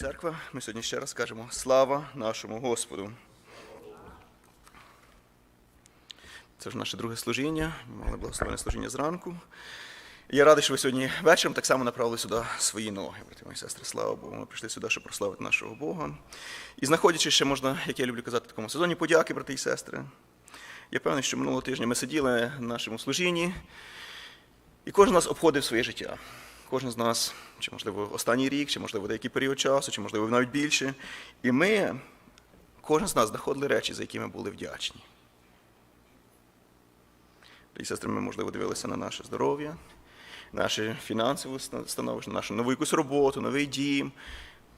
Дорога церква, ми сьогодні ще раз кажемо слава нашому Господу. Це ж наше друге служіння. Ми мали благословенне служіння зранку. Я радий, що ви сьогодні вечором так само направили сюди свої ноги, брати мої сестри. Слава Богу. Ми прийшли сюди, щоб прославити нашого Бога. І знаходячись ще можна, як я люблю казати, в такому сезоні подяки, брати і сестри. Я певний, що минулого тижня ми сиділи на нашому служінні, і кожен нас обходив своє життя. Кожен з нас, чи можливо останній рік, чи можливо деякий період часу, чи можливо навіть більше. І ми, кожен з нас знаходили речі, за які ми були вдячні. І сестри, ми, можливо, дивилися на наше здоров'я, наше фінансове становище, на нашу нову якусь роботу, новий дім,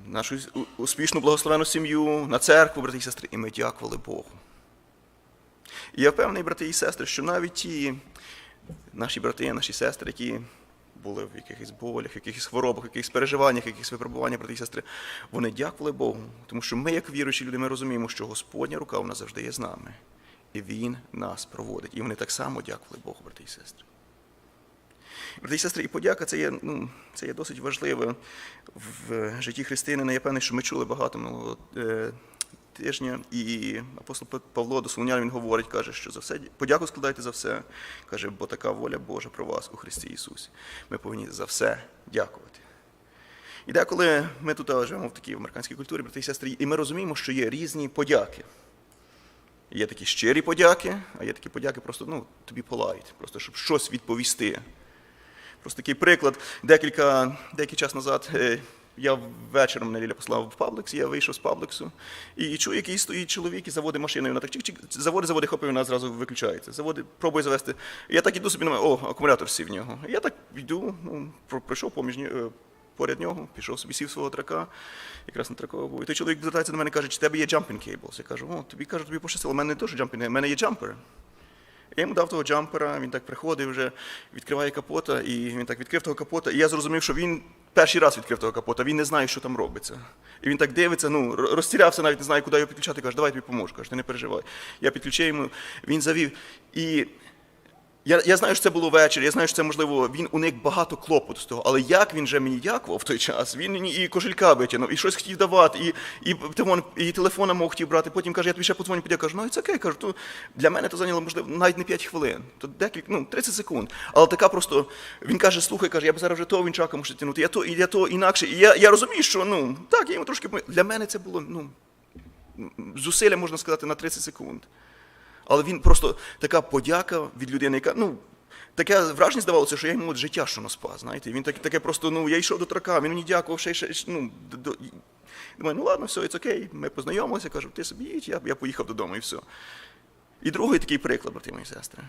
нашу успішну благословену сім'ю, на церкву, брати і сестри, і ми дякували Богу. І я впевнений, брати і сестри, що навіть ті наші брати, наші сестри, які були в якихось болях, в якихось хворобах, в якихось переживаннях, в якихось випробуваннях, брати і сестри, вони дякували Богу, тому що ми, як віруючі люди, ми розуміємо, що Господня рука вона завжди є з нами. І Він нас проводить. І вони так само дякували Богу, брати і сестри. Брати і сестри, і подяка це є, ну, це є досить важливе в житті християнина. Я певний, що ми чули багато минулого е, тижня, і апостол Павло до Солонян він говорить, каже, що за все подяку складайте за все. Каже, бо така воля Божа про вас у Христі Ісусі. Ми повинні за все дякувати. І деколи ми тут живемо в такій американській культурі, брати і сестри, і ми розуміємо, що є різні подяки. Є такі щирі подяки, а є такі подяки, просто ну, тобі полають, просто щоб щось відповісти. Просто такий приклад. Декілька, деякий час назад е, я вечором на Ліля послав в Пабликс, я вийшов з Пабликсу і чую, який стоїть чоловік і заводить машину, і вона так чик-чик, заводить, заводить, хоп, і вона зразу виключається. Заводить, пробує завести. Я так іду собі, думаю, о, акумулятор сів в нього. Я так йду, ну, про- пройшов поміж нього. Поряд нього, пішов собі сів свого трака, якраз на траково був. І той чоловік звертається до мене і каже, чи тебе є jumping cables? Я кажу, о, тобі кажу, тобі пощастило, у мене не теж jumping, у мене є джампери. Я йому дав того джампера, він так приходив вже, відкриває капота, і він так відкрив того капота. І я зрозумів, що він перший раз відкрив того капота, він не знає, що там робиться. І він так дивиться, ну, розтірявся, навіть не знає, куди його підключати. Каже, давай я тобі поможу. Каже, ти не переживай. Я підключив йому, він завів. І я, я знаю, що це було ввечері, я знаю, що це можливо, він уник багато клопоту з того, але як він же мені дякував в той час, він мені і кошелька витягнув, і щось хотів давати, і, і, і телефона мог хотів брати. Потім каже, я тобі ще подзвоню, подяку. Кажу, ну і це окей, кажу, то для мене це зайняло, можливо, навіть не 5 хвилин, то декілька, ну, 30 секунд. Але така просто, він каже, слухай, каже, я б зараз вже того вінчака мушу тягнути, я то, і я то інакше. І я, я розумію, що ну, так, я йому трошки. Для мене це було ну, зусилля, можна сказати, на 30 секунд. Але він просто така подяка від людини, яка, ну, таке враження здавалося, що я йому от життя що спас, знаєте. Він так, таке просто, ну, я йшов до трака, він мені дякував, ще, ще, ще, ну, до, думаю, ну ладно, все, it's окей, ми познайомилися, кажу, ти собі їдь, я, я поїхав додому і все. І другий такий приклад, брати мої сестри.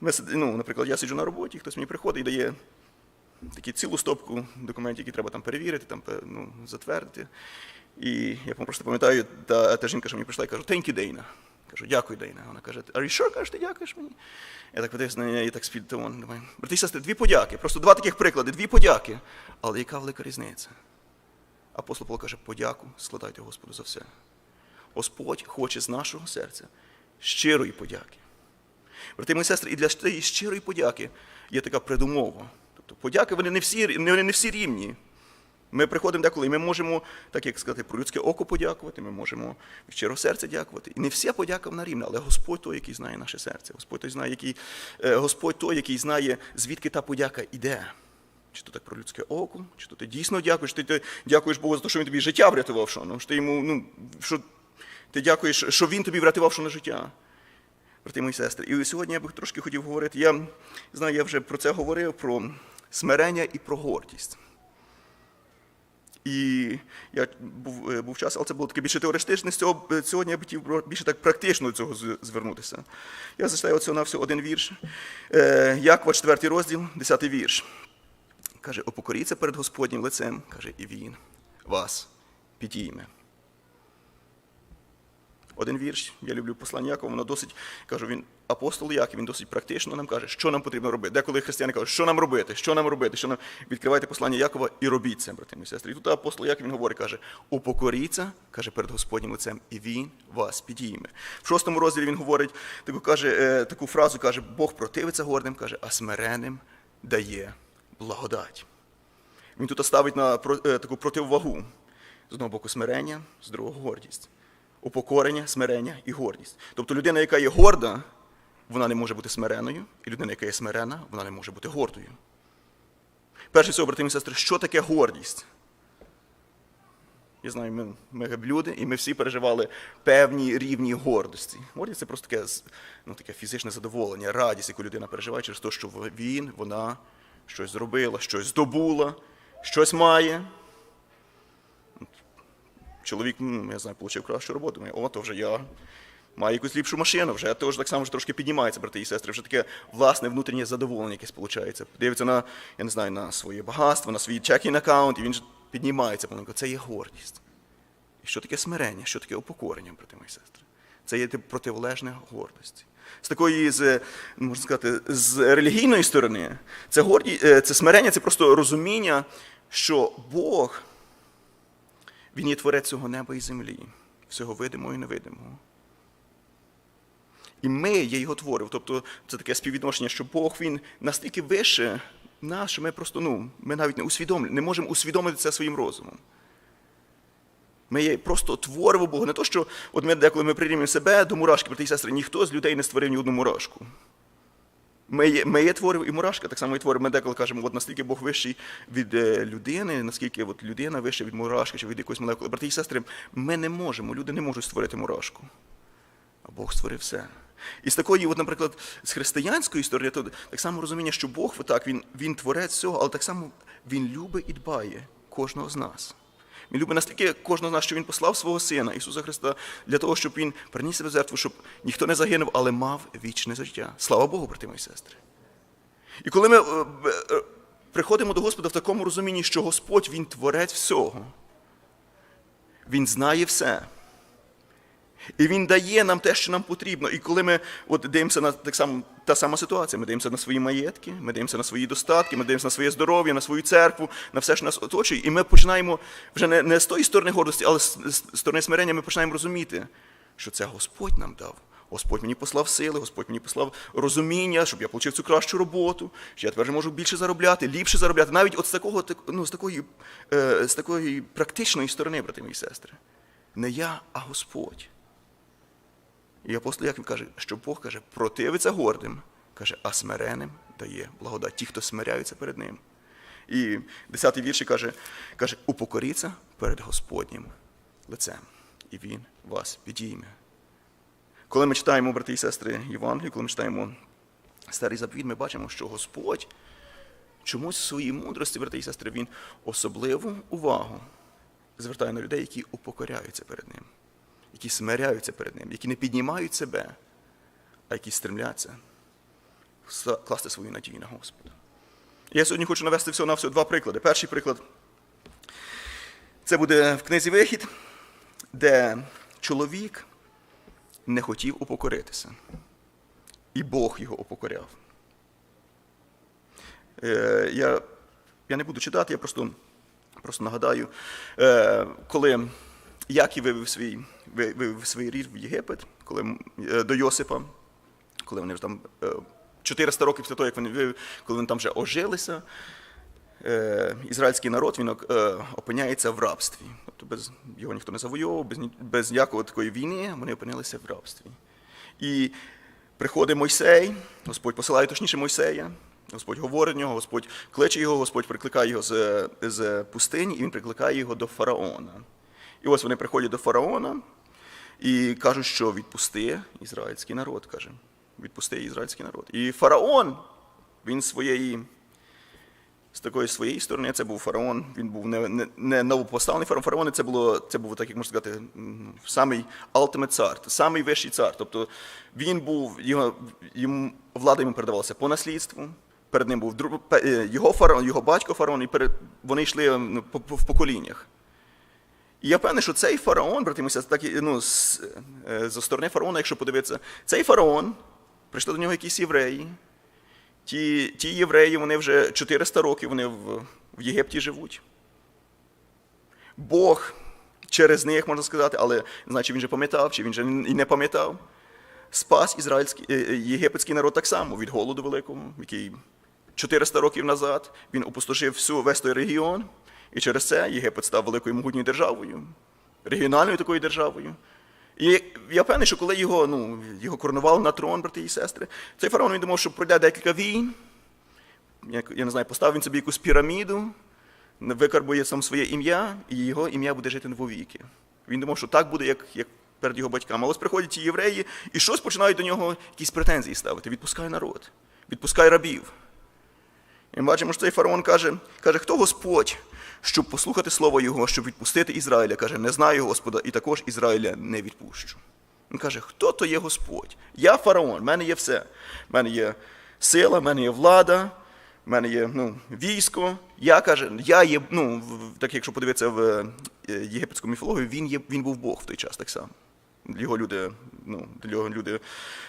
Ми, ну, наприклад, я сиджу на роботі, хтось мені приходить і дає такі цілу стопку документів, які треба там перевірити, там, ну, затвердити. І я просто пам'ятаю, та, та жінка, що мені прийшла, і кажу, thank you, Дейна. Кажу, дякую, Дейна. Вона каже, are you sure? Каже, ти дякуєш мені? Я так подивився на неї і так спід тон. Думаю, брати і сестри, дві подяки. Просто два таких приклади, дві подяки. Але яка велика різниця? Апостол Павло каже, подяку складайте Господу за все. Господь хоче з нашого серця щирої подяки. Брати мої сестри, і для тієї щирої подяки є така предумова. Тобто подяки вони не всі, вони не всі рівні. Ми приходимо деколи, і ми можемо, так як сказати, про людське око подякувати, ми можемо від щирого серця дякувати. І не вся подяка вона рівна, але Господь той, який знає наше серце. Господь той знає, який, е, Господь той, який знає, звідки та подяка йде. Чи то так про людське око, чи то ти дійсно дякуєш, ти, ти дякуєш Богу за те, що він тобі життя врятував, що, ну, що ти йому, ну, що ти дякуєш, що він тобі врятував що на життя. Брати мої сестри. І сьогодні я би трошки хотів говорити. Я знаю, я вже про це говорив, про смирення і про гордість. І я був, е, був час, але це було таке більше теоретичне. Е, сьогодні я б хотів більше так практично до цього звернутися. Я зачитаю оцього на все один вірш. Е, Якова, 4 розділ, 10 вірш. Каже, опокоріться перед Господнім лицем, каже, і він вас підійме. Один вірш, я люблю послання Якова, воно досить, кажу, він апостол Яків, він досить практично нам каже, що нам потрібно робити. Деколи християни кажуть, що нам робити, що нам робити, що нам відкривайте послання Якова і робіть це, брати і сестри. І тут апостол Яків він говорить, каже, упокоріться, каже, перед Господнім лицем, і він вас підійме. В шостому розділі він говорить, таку, каже, е, таку фразу каже, Бог противиться гордим, каже, а смиреним дає благодать. Він тут ставить на е, таку противвагу. З одного боку смирення, з другого гордість. Упокорення, смирення і гордість. Тобто людина, яка є горда, вона не може бути смиреною, і людина, яка є смирена, вона не може бути гордою. Перше всього, брати і сестри, що таке гордість? Я знаю, ми, ми люди, і ми всі переживали певні рівні гордості. Гордість це просто таке, ну, таке фізичне задоволення, радість, яку людина переживає через те, що він, вона щось зробила, щось здобула, щось має. Чоловік, я знаю, отримав кращу роботу. О, то вже я маю якусь ліпшу машину, вже теж так само вже трошки піднімається, брати і сестри. Вже таке власне внутрішнє задоволення якесь виходить. Дивиться на, я не знаю, на своє багатство, на свій чекінг аккаунт, і він ж піднімається помаленьку. Це є гордість. І що таке смирення, що таке упокорення, брати мої сестри? Це є противолежне гордості. З такої, з, можна сказати, з релігійної сторони, це, горді, е, це смирення, це просто розуміння, що Бог, Він є творець цього неба і землі, всього видимого і невидимого. І ми є його твори. Тобто це таке співвідношення, що Бог він настільки вище нас, що ми просто ну, ми навіть не усвідомлюємо, не можемо усвідомити це своїм розумом. Ми є просто творимо Бога. Не то, що от ми деколи ми прирівнюємо себе до мурашки, брати і сестри, ніхто з людей не створив ні одну мурашку. Ми є, ми є творимо і мурашка, так само і творимо. Ми деколи кажемо, от наскільки Бог вищий від е, людини, наскільки от людина вища від мурашки чи від якоїсь молекули. Брати і сестри, ми не можемо, люди не можуть створити мурашку. А Бог створив все. І з такої, от, наприклад, з християнської історії, то так само розуміння, що Бог так, він, він творець всього, але так само Він любить і дбає кожного з нас. Він любить настільки кожного з нас, що Він послав свого Сина, Ісуса Христа, для того, щоб Він приніс себе в жертву, щоб ніхто не загинув, але мав вічне життя. Слава Богу, брати мої сестри. І коли ми е, е, приходимо до Господа в такому розумінні, що Господь Він творець всього, Він знає все. І він дає нам те, що нам потрібно. І коли ми от дивимося на так само та сама ситуація, ми дивимося на свої маєтки, ми дивимося на свої достатки, ми дивимося на своє здоров'я, на свою церкву, на все, що нас оточує, і ми починаємо вже не, не з тої сторони гордості, але з, з сторони смирення ми починаємо розуміти, що це Господь нам дав. Господь мені послав сили, Господь мені послав розуміння, щоб я отримав цю кращу роботу, що я тепер можу більше заробляти, ліпше заробляти. Навіть от з такого так- ну, з такої, е, з такої практичної сторони, брати мої сестри. Не я, а Господь. І апостол Яків каже, що Бог каже, противиться гордим, каже, а смиреним дає благодать. Ті, хто смиряються перед ним. І десятий вірші каже, каже, упокоріться перед Господнім лицем, і Він вас підійме. Коли ми читаємо, брати і сестри, Євангелію, коли ми читаємо старий заповіт, ми бачимо, що Господь чомусь в своїй мудрості, брати і сестри, Він особливу увагу звертає на людей, які упокоряються перед ним які смиряються перед ним, які не піднімають себе, а які стремляться класти свою надію на Господа. Я сьогодні хочу навести всього на всього два приклади. Перший приклад це буде в книзі Вихід, де чоловік не хотів упокоритися, і Бог його упокоряв. Е, Я, я не буду читати, я просто, просто нагадаю, е, коли Яків вивів свій, вивів свій рід в Єгипет, коли, е, до Йосипа, коли вони вже там е, 400 років після того, як вони коли вони там вже ожилися, е, ізраїльський народ він е, опиняється в рабстві. Тобто без його ніхто не завойовував, без, без ніякої такої війни вони опинилися в рабстві. І приходить Мойсей, Господь посилає точніше Мойсея, Господь говорить нього, Господь кличе його, Господь прикликає його з, з пустині, і він прикликає його до фараона. І ось вони приходять до фараона і кажуть, що відпусти ізраїльський народ, каже. Відпусти ізраїльський народ. І фараон, він своєї, з такої своєї сторони, це був фараон, він був не, не, не новопоставлений фараон. Фараон це було, це був, так як можна сказати, самий ultimate цар, самий вищий цар. Тобто він був, його, йому, влада йому передавалася по наслідству. Перед ним був е, його фараон, його батько фараон, і перед, вони йшли ну, в поколіннях. І я певний, що цей фараон, брати так ну, з, е, зі сторони фараона, якщо подивитися, цей фараон, прийшли до нього якісь євреї. Ті, ті євреї, вони вже 400 років вони в, в Єгипті живуть. Бог через них, можна сказати, але чи він же пам'ятав, чи він же і не пам'ятав. Спас ізраїльський, е, е, єгипетський народ так само від голоду великого, який 400 років назад він опустошив всю весь той регіон. І через це Єгипет став великою могутньою державою, регіональною такою державою. І я певний, що коли його, ну, його коронували на трон, брати і сестри, цей фараон він думав, що пройде декілька війн, я не знаю, поставив він собі якусь піраміду, викарбує сам своє ім'я, і його ім'я буде жити вовіки. Він думав, що так буде, як, як перед його батьками. Але ось приходять ті євреї і щось починають до нього якісь претензії ставити. Відпускай народ, відпускай рабів. І ми бачимо, що цей фараон каже, каже, хто Господь, щоб послухати слово Його, щоб відпустити Ізраїля? Каже, не знаю Господа, і також Ізраїля не відпущу. Він каже, хто то є Господь? Я фараон, в мене є все. В мене є сила, в мене є влада, в мене є ну, військо. Я каже, я є, ну, так якщо подивитися в е, єгипетську міфологію, він, є, він був Бог в той час так само. Його люди, ну, його люди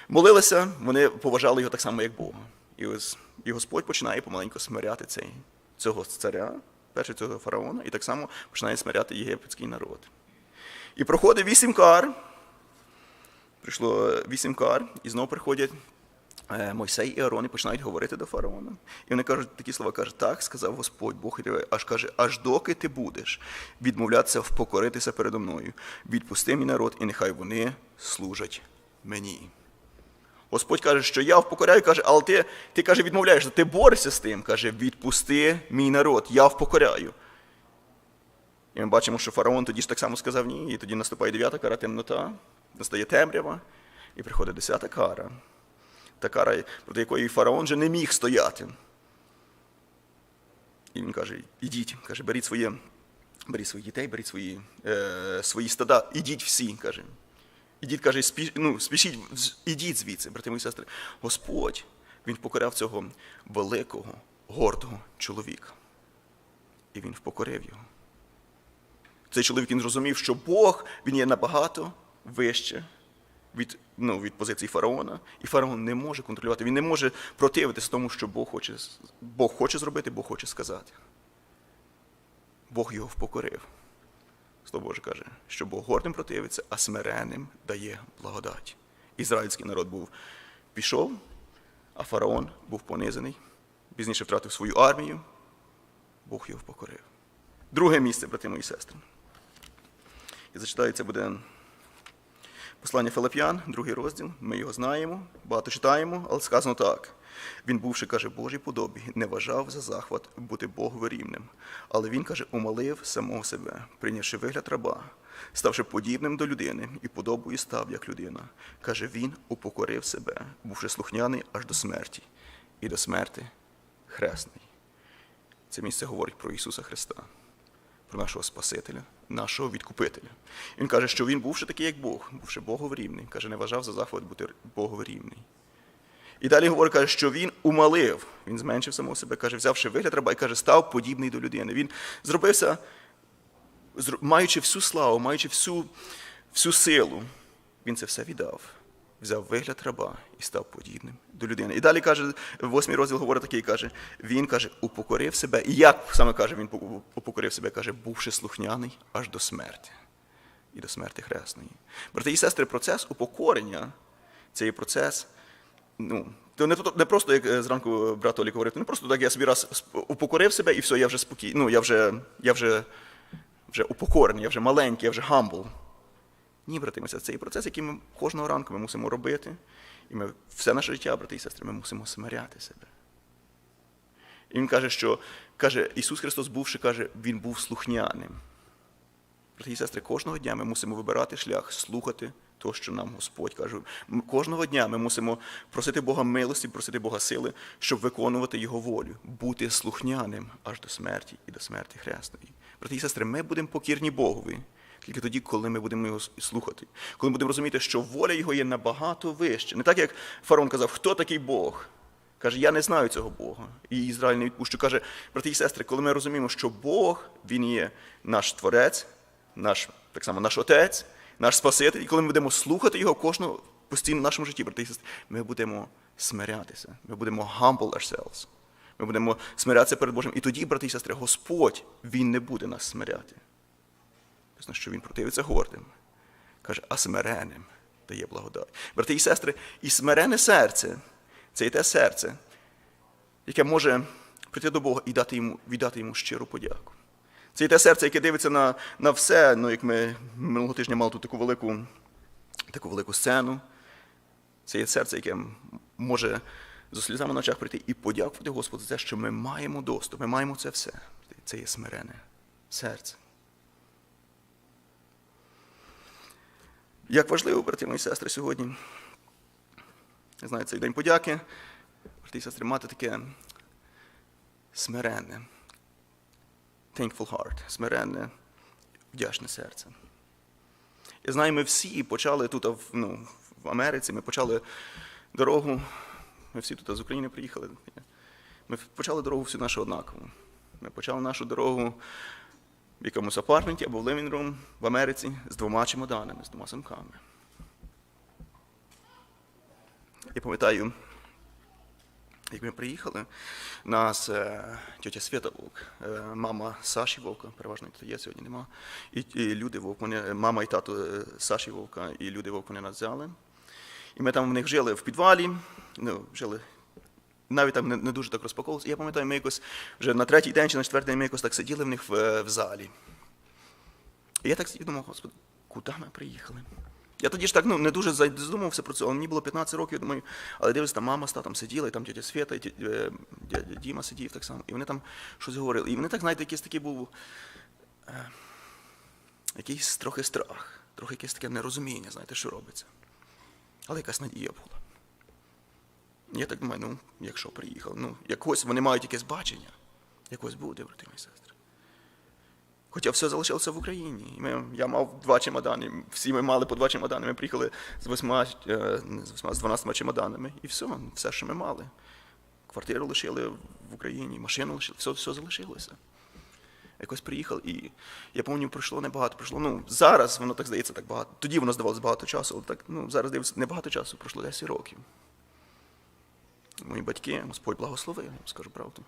молилися, вони поважали його так само, як Бога. І ось і Господь починає помаленьку смиряти цей, цього царя, перше цього фараона, і так само починає смиряти єгипетський народ. І проходить вісім кар. Прийшло е, вісім кар, і знову приходять е, Мойсей і Аарон і починають говорити до фараона. І вони кажуть такі слова, кажуть, так сказав Господь Бог аж каже, аж доки ти будеш відмовлятися впокоритися передо мною, відпусти мій народ, і нехай вони служать мені. Господь каже, що я впокоряю, каже, але ти, ти каже, відмовляєшся, ти борешся з тим, каже, відпусти мій народ, я впокоряю. І ми бачимо, що фараон тоді ж так само сказав ні, і тоді наступає дев'ята кара темнота, настає темрява, і приходить десята кара. Та кара, проти якої фараон же не міг стояти. І він каже: ідіть, каже, беріть своє, беріть своїх дітей, беріть свої, е, свої стада, ідіть всі, каже. Ідіть, каже, спі, ну, спішіть, ідіть звідси, брати мої сестри. Господь, він покоряв цього великого, гордого чоловіка. І він впокорив його. Цей чоловік він зрозумів, що Бог він є набагато вище від, ну, від позиції фараона, і фараон не може контролювати, він не може противитися тому, що Бог хоче, Бог хоче зробити, Бог хоче сказати. Бог його впокорив. Слово Боже каже, що Бог гордим противиться, а смиренним дає благодать. Ізраїльський народ був пішов, а фараон був понизений, пізніше втратив свою армію, Бог його впокорив. Друге місце, брати мої сестри. І зачитається буде послання Филип'ян, другий розділ. Ми його знаємо, багато читаємо, але сказано так. Він, бувши, каже, Божій подобі, не вважав за захват бути Богові рівним. Але він, каже, умалив самого себе, прийнявши вигляд раба, ставши подібним до людини і подобою став як людина. Каже, він упокорив себе, бувши слухняний аж до смерті, і до смерти хресний. Це місце говорить про Ісуса Христа, про нашого Спасителя, нашого відкупителя. Він каже, що він бувши такий, як Бог, бувши Богові рівний, каже, не вважав за захват бути Богові рівний. І далі говорить, каже, що він умалив, він зменшив самого себе, каже, взявши вигляд раба і каже, став подібний до людини. Він зробився, маючи всю славу, маючи всю, всю силу, він це все віддав. Взяв вигляд раба і став подібним до людини. І далі каже, восьмий розділ говорить такий, каже, він каже, упокорив себе. І як саме каже, він упокорив себе, каже, бувши слухняний аж до смерті. І до смерти хресної. Брати і сестри, процес упокорення це є процес. Ну, то не, не просто, як е, зранку брат Олі говорив, не просто так я собі раз упокорив себе і все, я вже спокійний. Ну, я вже, я вже, вже упокорений, я вже маленький, я вже гамбл. Ні, брати це є процес, який ми кожного ранку ми мусимо робити. І ми все наше життя, брати і сестри, ми мусимо смиряти себе. І він каже, що каже, Ісус Христос, бувши, каже, Він був слухняним. Брати і сестри, кожного дня ми мусимо вибирати шлях, слухати то, що нам Господь каже. Кожного дня ми мусимо просити Бога милості, просити Бога сили, щоб виконувати Його волю, бути слухняним аж до смерті і до смерті хресної. Брати і сестри, ми будемо покірні Богові. Тільки тоді, коли ми будемо його слухати, коли ми будемо розуміти, що воля його є набагато вище. Не так, як фараон казав, хто такий Бог? Каже, я не знаю цього Бога. І Ізраїль не відпущу. Каже, брати і сестри, коли ми розуміємо, що Бог, Він є наш Творець, наш, так само наш Отець, наш Спаситель, і коли ми будемо слухати Його кожного постійно в нашому житті, брати і сестри, ми будемо смирятися, ми будемо humble ourselves. Ми будемо смирятися перед Божим. І тоді, брати і сестри, Господь, Він не буде нас смиряти. Написано, що він противиться гордим. Каже, а смиреним дає благодать. Брати і сестри, і смирене серце це і те серце, яке може прийти до Бога і дати йому, віддати йому щиру подяку. Це є те серце, яке дивиться на, на все. Ну, як ми минулого тижня мали тут таку велику, таку велику сцену. Це є серце, яке може зі сльозами на очах прийти і подякувати Господу за те, що ми маємо доступ, ми маємо це все. Це є смирене серце. Як важливо, брати мої сестри, сьогодні, знаю, цей день подяки, брати і сестри, мати таке смиренне, thankful heart, смиренне, вдячне серце. Я знаю, ми всі почали тут, ну, в Америці, ми почали дорогу, ми всі тут з України приїхали. Ми почали дорогу всю нашу однакову. Ми почали нашу дорогу в якомусь апартменті або в living в Америці з двома чемоданами, з двома сумками. Я пам'ятаю, як ми приїхали, нас е, тетя Свята Вовк, е, мама Саші Вовка, переважно тут є, сьогодні нема, і, і люди Вовк, вони, мама і тато е, Саші Вовка, і люди Вовк вони нас взяли. І ми там в них жили в підвалі, ну, жили навіть там не, не дуже так розпаковувалися. Я пам'ятаю, ми якось вже на третій день чи на четвертий день ми якось так сиділи в них в, е, в залі. І я так сидів, думав, господи, куди ми приїхали? Я тоді ж так ну, не дуже задумався про це, але мені було 15 років, я думаю, але дивлюся, там мама з татом сиділа, і там тетя Свята, і е, дядя Діма сидів так само. І вони там щось говорили. І вони так, знаєте, якийсь такий був е, якийсь трохи страх, трохи якесь таке нерозуміння, знаєте, що робиться. Але якась надія була. Я так думаю, ну, якщо приїхали, ну, якось вони мають якесь бачення, якось буде, брати мої сестри. Хоча все залишилося в Україні. Ми, я мав два чемодани, всі ми мали по два чемодани. Ми приїхали з восьма, е, не з восьма, з 12 чемоданами. І все, все, що ми мали. Квартиру лишили в Україні, машину лишили, все, все залишилося. Якось приїхав, і я пам'ятаю, пройшло небагато. Пройшло, ну, зараз воно так здається так багато. Тоді воно здавалося багато часу, але так, ну, зараз дивиться, небагато часу, пройшло 10 років. Мої батьки, Господь благословив, я вам скажу правду.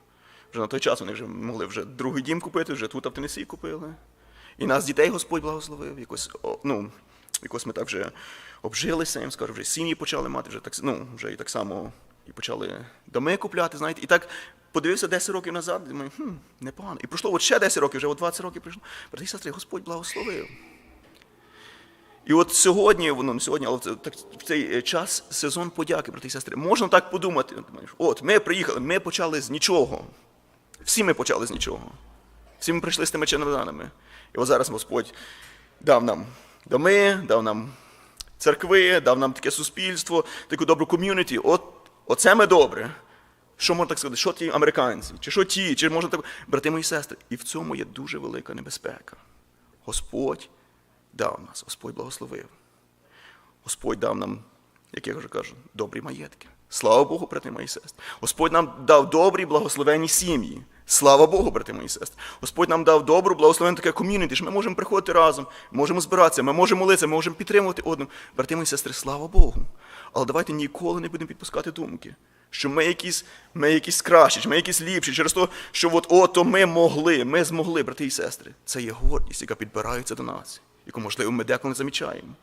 Вже на той час вони вже могли вже другий дім купити, вже тут в Тенесі купили. І нас дітей Господь благословив. Якось, ну, якось ми так вже обжилися, я вам скажу, вже сім'ї почали мати, вже так, ну, вже і так само і почали доми купляти, знаєте. І так подивився 10 років назад, думаю, хм, непогано. І пройшло от ще 10 років, вже от 20 років пройшло. Брати сестри, Господь благословив. І от сьогодні, воно не сьогодні, але так, в цей е, час сезон подяки, брати і сестри. Можна так подумати. От, ми приїхали, ми почали з нічого. Всі ми почали з нічого. Всі ми прийшли з тими чемоданами. І от зараз Господь дав нам доми, дав нам церкви, дав нам таке суспільство, таку добру ком'юніті. От, оце ми добре. Що можна так сказати? Що ті американці? Чи що ті? Чи можна так. Брати мої сестри, і в цьому є дуже велика небезпека. Господь дав нас, Господь благословив. Господь дав нам, як я вже кажу, добрі маєтки. Слава Богу, брати мої сестри. Господь нам дав добрі благословенні сім'ї. Слава Богу, брати мої сестри. Господь нам дав добру, благословенну таке ком'юніті, що ми можемо приходити разом, можемо збиратися, ми можемо молитися, ми можемо підтримувати одного. Брати мої сестри, слава Богу. Але давайте ніколи не будемо підпускати думки, що ми якісь, ми якісь кращі, ми якісь ліпші, через те, що от ото ми могли, ми змогли, брати і сестри. Це є гордість, яка підбирається до нас, яку, можливо, ми деколи не замічаємо.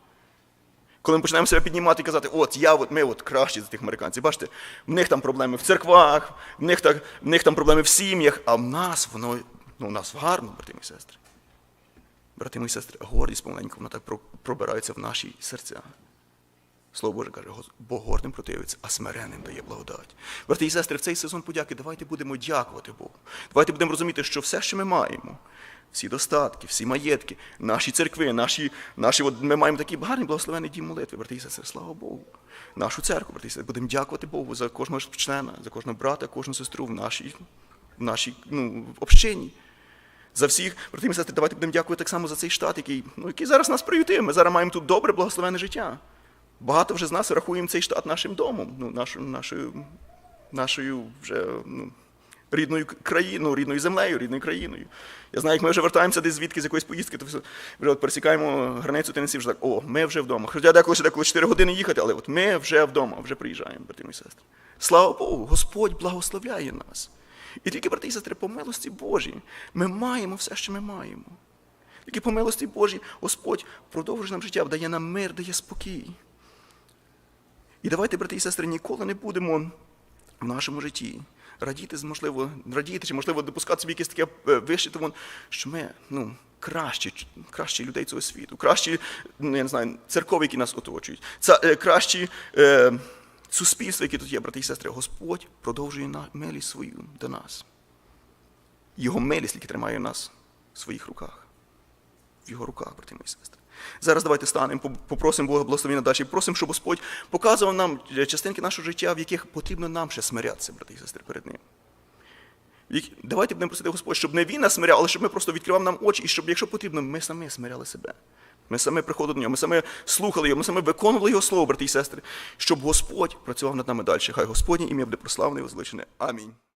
Коли ми починаємо себе піднімати і казати, от я, от ми от кращі за тих американців. Бачите, в них там проблеми в церквах, в них, так, в них там проблеми в сім'ях, а в нас воно ну, у нас гарно, брати і сестри. Брати і сестри, гордість помаленьку, вона так пробирається в наші серця. Слово Боже каже, «Гос- Бог гордим противиться, а смиренним дає благодать. Брати і сестри, в цей сезон подяки давайте будемо дякувати Богу. Давайте будемо розуміти, що все, що ми маємо, всі достатки, всі маєтки, наші церкви, наші, наші от ми маємо такий гарний благословений дім молитви, брати і сестри, слава Богу. Нашу церкву, брати і сестри, будемо дякувати Богу за кожного члена, за кожного брата, кожну сестру в нашій, в нашій ну, общині. За всіх, брати і сестри, давайте будемо дякувати так само за цей штат, який, ну, який зараз нас приютив. Ми зараз маємо тут добре, благословене життя. Багато вже з нас рахуємо цей штат нашим домом, ну, нашою, нашою, нашою вже ну, рідною країною, рідною землею, рідною країною. Я знаю, як ми вже вертаємося десь звідки з якоїсь поїздки, то все, вже от пересікаємо границю Теннессі, вже так, о, ми вже вдома. Хоча деколи ще деколи 4 години їхати, але от ми вже вдома, вже приїжджаємо, брати і сестри. Слава Богу, Господь благословляє нас. І тільки, брати і сестри, по милості Божій, ми маємо все, що ми маємо. Тільки по милості Божій Господь продовжує нам життя, дає нам мир, дає спокій. І давайте, брати і сестри, ніколи не будемо в нашому житті радіти, можливо, радіти, чи можливо допускати собі якесь таке е, вище, що ми ну, кращі, кращі людей цього світу, кращі, ну, я не знаю, церкові, які нас оточують, це е, кращі е, суспільства, які тут є, брати і сестри. Господь продовжує милість свою до нас. Його милість, який тримає нас в своїх руках. В його руках, брати мої сестри. Зараз давайте станемо, попросимо Бога благословення далі. Просимо, щоб Господь показував нам частинки нашого життя, в яких потрібно нам ще смирятися, брати і сестри, перед Ним. Давайте будемо просити Господь, щоб не Він нас смиряв, але щоб ми просто відкривав нам очі, і щоб, якщо потрібно, ми самі смиряли себе. Ми самі приходили до нього, ми самі слухали його, ми самі виконували його слово, брати і сестри, щоб Господь працював над нами далі. Хай Господнє ім'я буде прославлене і возвеличене. Амінь.